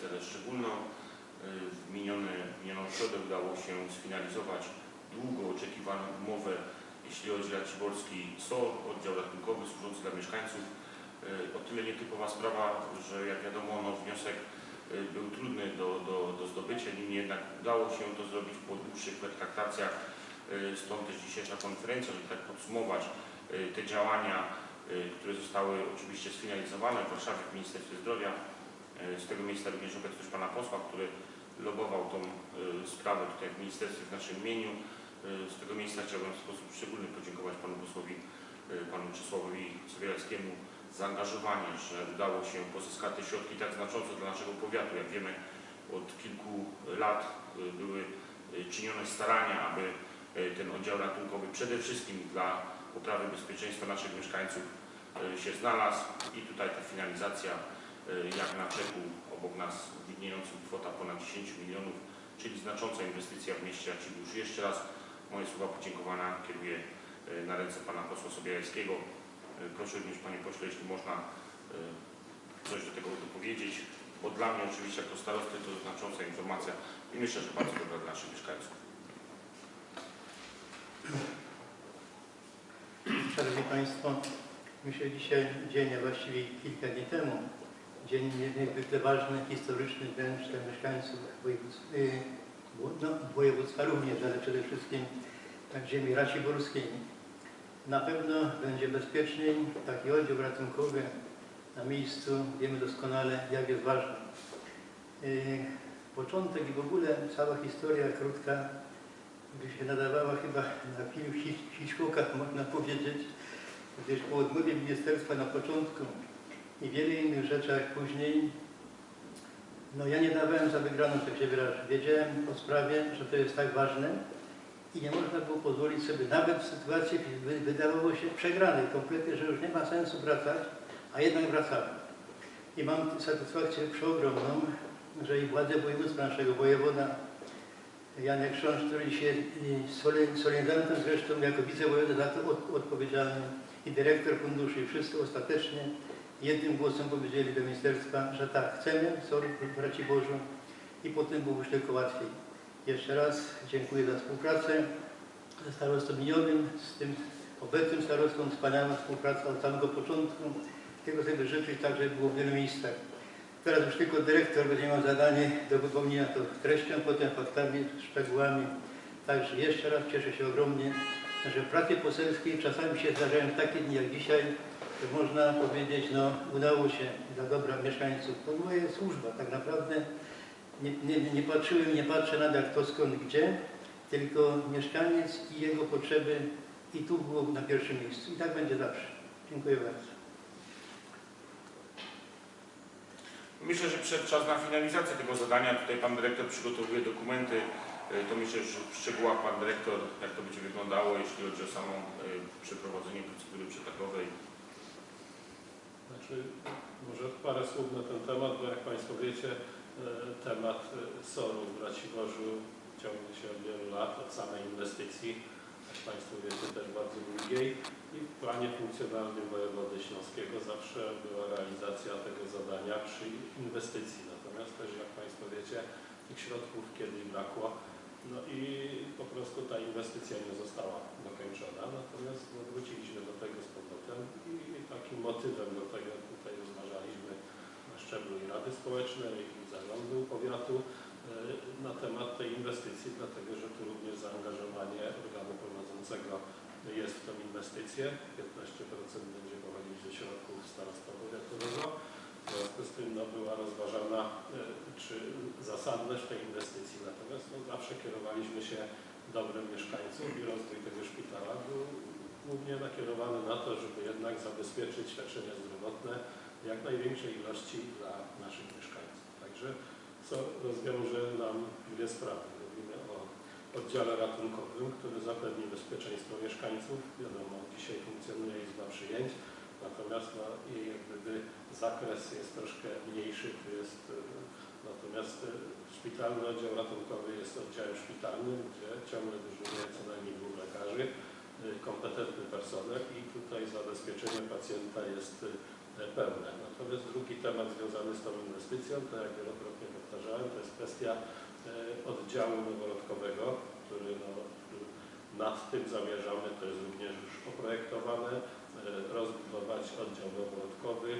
celę szczególną. Y, W miniony, minioną środę udało się sfinalizować długo oczekiwaną umowę, jeśli chodzi o Raciborski SOR, oddział ratunkowy służący dla mieszkańców. Y, O tyle nietypowa sprawa, że jak wiadomo no, wniosek y, był trudny do, do, do zdobycia, niemniej jednak udało się to zrobić po dłuższych pertraktacjach. Y, Stąd też dzisiejsza konferencja, żeby tak podsumować y, te działania, y, które zostały oczywiście sfinalizowane w Warszawie w Ministerstwie Zdrowia. Y, Z tego miejsca również obecność Pana Posła, który lobował tą y, sprawę tutaj w Ministerstwie w naszym imieniu. Y, Z tego miejsca chciałbym w sposób szczególny podziękować Panu Posłowi, Panu Czesławowi Sowielskiemu za zaangażowanie, że udało się pozyskać te środki tak znaczące dla naszego powiatu. Jak wiemy, od kilku lat były czynione starania, aby ten oddział ratunkowy przede wszystkim dla poprawy bezpieczeństwa naszych mieszkańców się znalazł i tutaj ta finalizacja jak na czeku obok nas widniejącym kwota ponad 10 milionów, czyli znacząca inwestycja w mieście Racibórz. Jeszcze raz moje słowa podziękowania kieruję y, na ręce pana posła Sobielskiego. Y, Proszę również panie pośle, jeśli można coś do tego dopowiedzieć, bo dla mnie oczywiście jako starosty to znacząca informacja i myślę, że bardzo dobra dla naszych mieszkańców. Szanowni Państwo, myślę dzisiaj dzień, a właściwie kilka dni temu, dzień niezwykle ważny, historyczny wręcz dla mieszkańców województwa, y, no, województwa również, ale przede wszystkim tak, ziemi raciborskiej. Na pewno będzie bezpieczniej taki oddział ratunkowy na miejscu. Wiemy doskonale, jak jest ważny. Y, Początek i w ogóle cała historia krótka by się nadawała chyba na film Hitch- Hitchcocka, można powiedzieć, gdyż po odmowie ministerstwa na początku i wielu innych rzeczach później, no ja nie dawałem za wygraną, tak się wyrażę. Wiedziałem o sprawie, że to jest tak ważne i nie można było pozwolić sobie nawet w sytuacji, gdy wydawało się przegranej kompletnie, że już nie ma sensu wracać, a jednak wracałem. I mam satysfakcję przeogromną, że i władze województwa naszego wojewoda Janek Krząż, który się solenizantą zresztą jako wicewojewoda za to od, odpowiedzialny i dyrektor funduszy i wszyscy ostatecznie jednym głosem powiedzieli do ministerstwa, że tak, chcemy SOR w Raciborzu i potem było już tylko łatwiej. Jeszcze raz dziękuję za współpracę ze starostą minionym, z tym obecnym starostą, wspaniała współpraca od samego początku. Tego sobie życzyć tak, żeby było w wielu miejscach. Teraz już tylko dyrektor będzie miał zadanie do wypełnienia to treścią, potem faktami, szczegółami. Także jeszcze raz cieszę się ogromnie, że w pracy poselskiej czasami się zdarzają takie dni jak dzisiaj, można powiedzieć, no udało się dla dobra mieszkańców. To moja służba tak naprawdę. Nie, nie, nie patrzyłem, nie patrzę nadal kto skąd gdzie, tylko mieszkaniec i jego potrzeby i tu było na pierwszym miejscu. I tak będzie zawsze. Dziękuję bardzo. Myślę, że przyszedł czas na finalizację tego zadania. Tutaj pan dyrektor przygotowuje dokumenty. Y, To myślę, że w szczegółach pan dyrektor, jak to będzie wyglądało, jeśli chodzi o samo y, przeprowadzenie procedury przetargowej. Znaczy, może parę słów na ten temat, bo jak Państwo wiecie, e, temat e, SOR-u w Raciborzu ciągnie się od wielu lat, od samej inwestycji, jak Państwo wiecie, też bardzo długiej i w planie funkcjonalnym wojewody śląskiego zawsze była realizacja tego zadania przy inwestycji. Natomiast też, jak Państwo wiecie, tych środków kiedyś brakło, no i po prostu ta inwestycja nie została dokończona. Natomiast no, wróciliśmy do tego z powrotem i takim motywem do tego tutaj rozważaliśmy na szczeblu i Rady Społecznej, i Zarządu Powiatu e, na temat tej inwestycji, dlatego że tu również zaangażowanie organu prowadzącego jest w tę inwestycję. 15% będzie pochodzić ze środków starostwa powiatowego. W związku z tym no, była rozważana, e, czy zasadność tej inwestycji. Natomiast no, zawsze kierowaliśmy się dobrem mieszkańców i rozwój tego szpitala był głównie nakierowany na to, żeby jednak zabezpieczyć świadczenia zdrowotne w jak największej ilości dla naszych mieszkańców. Także co rozwiąże nam dwie sprawy. Mówimy o oddziale ratunkowym, który zapewni bezpieczeństwo mieszkańców. Wiadomo, dzisiaj funkcjonuje izba przyjęć, natomiast no, jej zakres jest troszkę mniejszy. Tu jest, e, natomiast e, szpitalny oddział ratunkowy jest oddziałem szpitalnym, gdzie ciągle dyżuruje co najmniej dwóch lekarzy, e, kompetentny personel i tutaj zabezpieczenie pacjenta jest pełne. Natomiast drugi temat związany z tą inwestycją, to jak wielokrotnie powtarzałem, to jest kwestia oddziału noworodkowego, który no, nad tym zamierzamy, to jest również już oprojektowane, rozbudować oddział noworodkowy,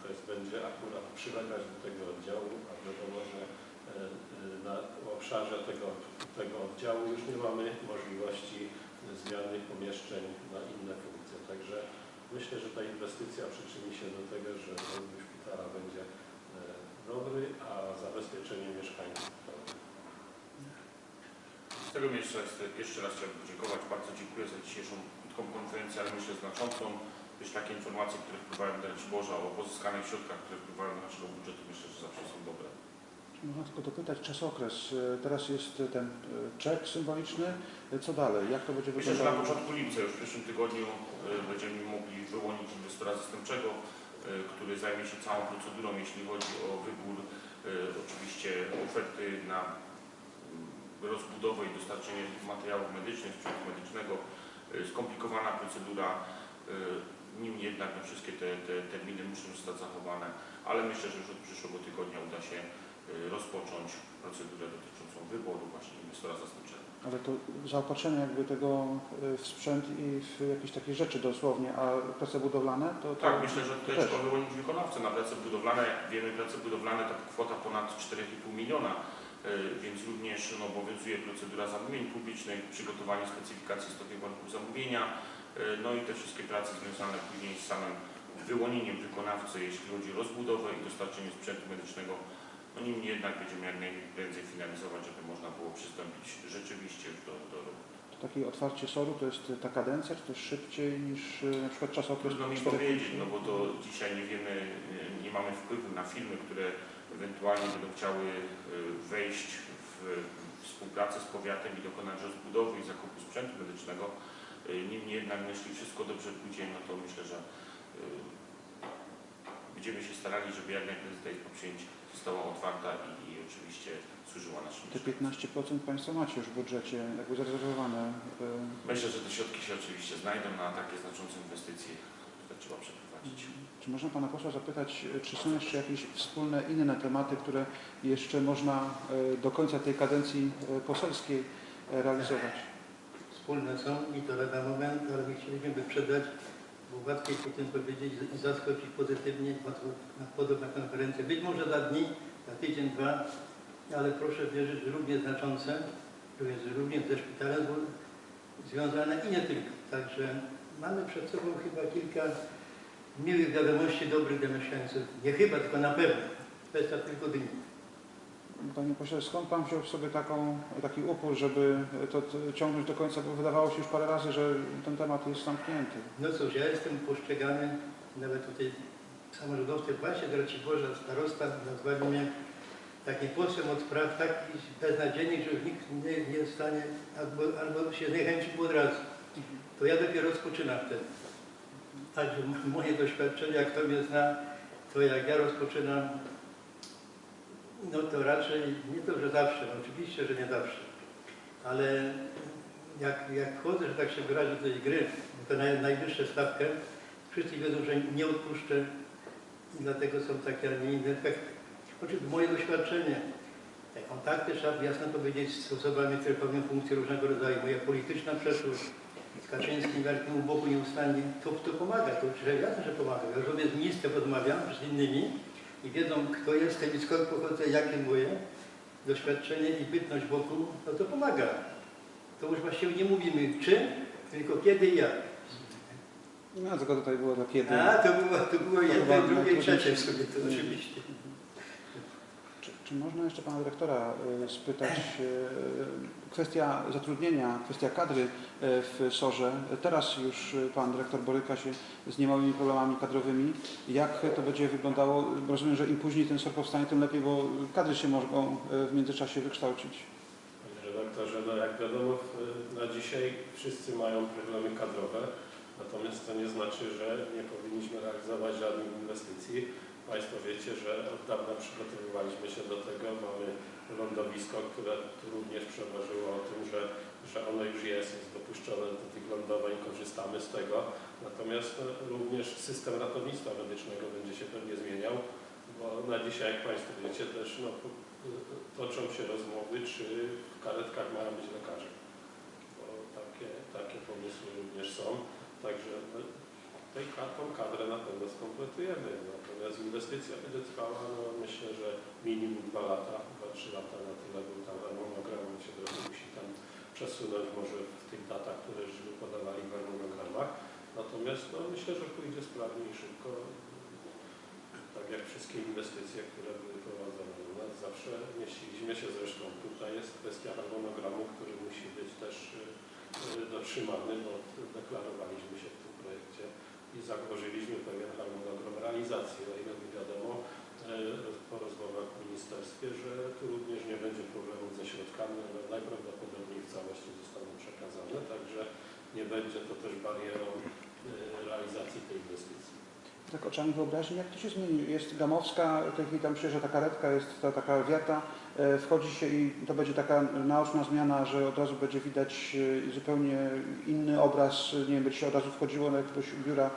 to jest, będzie akurat przylegać do tego oddziału, a wiadomo, że e, e, na obszarze tego, tego oddziału już nie mamy możliwości zmiany pomieszczeń na inne funkcje. Także myślę, że ta inwestycja przyczyni się do tego, że rozwój szpitala będzie e, dobry, a zabezpieczenie mieszkańców to Z tego miejsca jeszcze raz chciałbym podziękować. Bardzo dziękuję za dzisiejszą krótką konferencję, ale myślę znaczącą. Też takie informacje, które wpływają do Boża o pozyskanych środkach, które wpływają do naszego budżetu, myślę, że zawsze są dobre. Można tylko dopytać czasokres. E, Teraz jest ten e, czek symboliczny. E, Co dalej? Jak to będzie Myślę, że na wyglądało? początku lipca, już w przyszłym tygodniu będziemy mogli wyłonić inwestora zastępczego, który zajmie się całą procedurą, jeśli chodzi o wybór oczywiście oferty na mm, rozbudowę i dostarczenie materiałów medycznych, sprzętu medycznego. E, Skomplikowana procedura, e, niemniej jednak no, wszystkie te, te terminy muszą zostać zachowane, ale myślę, że już od przyszłego tygodnia uda się e, rozpocząć procedurę dotyczącą wyboru właśnie inwestora zastępczego. Ale to zaopatrzenie jakby tego w sprzęt i w jakieś takie rzeczy dosłownie, a prace budowlane to... to Tak, myślę, że tutaj też. trzeba wyłonić wykonawcę na prace budowlane. Wiemy, prace budowlane to kwota ponad 4,5 miliona, y, więc również no, obowiązuje procedura zamówień publicznych, przygotowanie specyfikacji stopnia warunków zamówienia, y, no i te wszystkie prace związane później z samym wyłonieniem wykonawcy, jeśli chodzi o rozbudowę i dostarczenie sprzętu medycznego. No niemniej jednak będziemy jak najprędzej finalizować, żeby można było przystąpić rzeczywiście do, do roboty. to takie otwarcie soru to jest ta kadencja, czy to jest szybciej niż e, na przykład czasokres? Trudno mi powiedzieć, no bo to dzisiaj nie wiemy, nie mamy wpływu na firmy, które ewentualnie będą chciały y, wejść w współpracę z powiatem i dokonać rozbudowy i zakupu sprzętu medycznego. Y, Niemniej jednak, no, jeśli wszystko dobrze pójdzie, no to myślę, że y, będziemy się starali, żeby jak najprędzej ta przyjęć została otwarta i, i oczywiście służyła naszym Te mieszkańcom. 15% Państwo macie już w budżecie jakby zarezerwowane. e, Myślę, że te środki się oczywiście znajdą na takie znaczące inwestycje, które trzeba przeprowadzić. Czy można Pana posła zapytać, e, czy są jeszcze jakieś wspólne inne tematy, które jeszcze można e, do końca tej kadencji e, poselskiej realizować? Wspólne są i to lada moment, ale my chcieliśmy wyprzedać, bo łatwiej potem powiedzieć i zaskoczyć pozytywnie na podobna konferencja. Być może za dni, za tydzień, dwa, ale proszę wierzyć, że równie znaczące, również, również ze szpitalem związane i nie tylko. Także mamy przed sobą chyba kilka miłych wiadomości, dobrych dla mieszkańców. Nie chyba, tylko na pewno. Kwestia tylko dni. Panie pośle, skąd Pan wziął w sobie taką, taki upór, żeby to ciągnąć do końca, bo wydawało się już parę razy, że ten temat jest zamknięty. No cóż, ja jestem postrzegany, nawet tutaj samorządowcy właśnie do Raciborza, starosta nazwali mnie takim posłem od spraw takich beznadziejnych, że już nikt nie, nie jest w stanie albo, albo się zniechęcił od razu. To ja dopiero rozpoczynam wtedy. Także moje doświadczenia, kto mnie zna, to jak ja rozpoczynam, no to raczej nie to, że zawsze, oczywiście, że nie zawsze, ale jak, jak wchodzę, że tak się wyrażę do tej gry, to naj, stawkę, wszyscy wiedzą, że nie odpuszczę i dlatego są takie, a nie inne efekty. Oczywiście moje doświadczenie, te kontakty trzeba jasno powiedzieć z osobami, które pełnią funkcje różnego rodzaju, moja polityczna przeszłość, z Kaczyńskim, Jarkiem u boku nieustannie, to, to pomaga, to że jasne, że pomaga. Ja sobie z ministrem rozmawiam, z innymi i wiedzą, kto jestem i skąd pochodzę, jakie moje doświadczenie i bytność wokół, no to pomaga. To już właściwie nie mówimy czy, tylko kiedy i jak. No, tylko tutaj było to kiedy. A, to było, to było jedno, drugie, trzecie w sobie, to oczywiście. Czy, można jeszcze Pana Dyrektora e, spytać, e, kwestia zatrudnienia, kwestia kadry e, w SOR-ze. Teraz już Pan Dyrektor boryka się z niemałymi problemami kadrowymi. Jak to będzie wyglądało? Rozumiem, że im później ten SOR powstanie, tym lepiej, bo kadry się mogą w międzyczasie wykształcić. Panie redaktorze, no jak wiadomo, na dzisiaj wszyscy mają problemy kadrowe, natomiast to nie znaczy, że nie powinniśmy realizować żadnych inwestycji. Państwo wiecie, że od dawna przygotowywaliśmy się do tego. Mamy lądowisko, które również przeważyło o tym, że, że ono już jest, jest dopuszczone do tych lądowań, korzystamy z tego. Natomiast no, również system ratownictwa medycznego będzie się pewnie zmieniał, bo na dzisiaj, jak Państwo wiecie, też no, toczą się rozmowy, czy w karetkach mają być lekarze. Bo takie, takie pomysły również są. Także no, tej, tą kadrę na pewno skompletujemy. Natomiast inwestycja będzie trwała, no, myślę, że minimum dwa lata, dwa, trzy lata na tyle, był tam harmonogram, on się trochę musi tam przesunąć może w tych datach, które żeśmy podawali w harmonogramach. Natomiast no, myślę, że pójdzie sprawnie i szybko, tak jak wszystkie inwestycje, które były prowadzone u nas. Zawsze mieściliśmy się zresztą. Tutaj jest kwestia harmonogramu, który musi być też y, dotrzymany, bo deklarowaliśmy się w tym projekcie i założyliśmy pewien harmonogram realizacji, o ile mi wiadomo y, po rozmowach w ministerstwie, że tu również nie będzie problemu ze środkami, one najprawdopodobniej w całości zostaną przekazane, także nie będzie to też barierą y, realizacji tej inwestycji. Tak oczami wyobraźni, jak to się zmieni? Jest Gamowska, w tej chwili tam się, że taka redka jest ta taka wiata, e, wchodzi się i to będzie taka naoczna zmiana, że od razu będzie widać e, zupełnie inny obraz, nie wiem, będzie się od razu wchodziło na jakiegoś biura,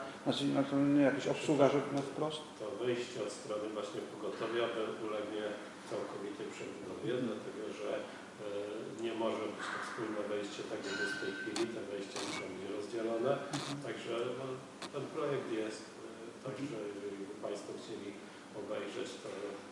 na to nie jakaś obsługa, że na wprost. To wyjście od strony właśnie pogotowia ulegnie całkowitej przebudowie, dlatego że e, nie może być to wspólne wejście tak jak jest w tej chwili, te muszą być rozdzielone, także no, ten projekt jest, także jeżeli by Państwo chcieli obejrzeć, to,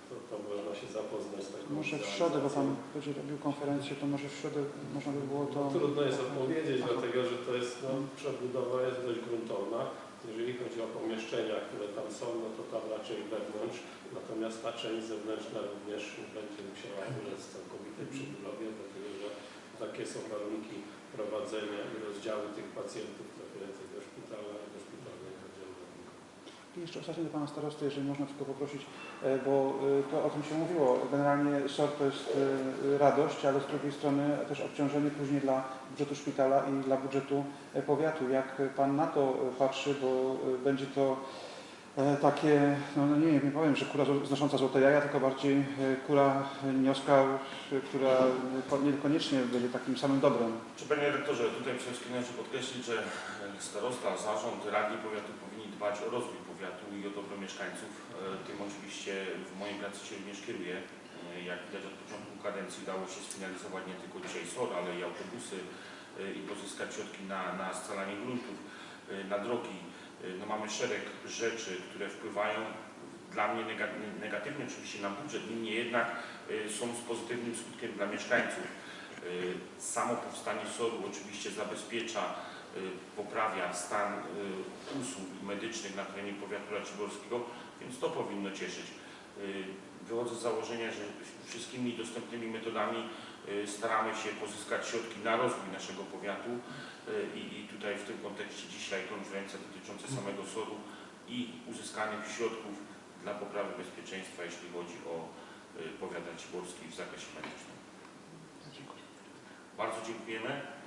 to, to można się zapoznać z taką Może w środę, bo Pan będzie robił konferencję, to może w środę można by było to... No, trudno jest odpowiedzieć, dlatego że to jest, no, przebudowa jest dość gruntowna. Jeżeli chodzi o pomieszczenia, które tam są, no to tam raczej wewnątrz, natomiast ta część zewnętrzna również będzie musiała ulec całkowitej przebudowie, dlatego że takie są warunki prowadzenia i rozdziału tych pacjentów trafiających do szpitala i do szpitalnego oddziału ratunkowego. I jeszcze ostatnio do Pana Starosty, jeżeli można tylko poprosić, e, bo e, to o tym się mówiło. Generalnie SOR to jest e, radość, ale z drugiej strony też obciążenie później dla budżetu szpitala i dla budżetu powiatu. Jak Pan na to patrzy, bo będzie to takie, no no nie nie powiem, że kura znosząca złote jaja, tylko bardziej e, kura nioska, e, która e, niekoniecznie będzie takim samym dobrem. Czy Panie Rektorze, tutaj przede wszystkim podkreślić, że starosta, zarząd, radni powiatu powinni dbać o rozwój powiatu i o dobro mieszkańców. E, Tym oczywiście w mojej pracy się również kieruję. E, Jak widać od początku kadencji udało się sfinalizować nie tylko dzisiaj SOR, ale i autobusy e, i pozyskać środki na, na scalanie gruntów, e, na drogi. E, No mamy szereg rzeczy, które wpływają dla mnie nega- negatywnie oczywiście na budżet, niemniej jednak e, są z pozytywnym skutkiem dla mieszkańców. E, Samo powstanie SOR-u oczywiście zabezpiecza, poprawia stan usług medycznych na terenie powiatu raciborskiego, więc to powinno cieszyć. Wychodzę z założenia, że wszystkimi dostępnymi metodami e, staramy się pozyskać środki na rozwój naszego powiatu e, i, tutaj w tym kontekście dzisiaj konferencja dotycząca samego SOR-u i uzyskanych środków dla poprawy bezpieczeństwa, jeśli chodzi o e, powiat raciborski w zakresie medycznym. Dziękuję. Bardzo dziękujemy.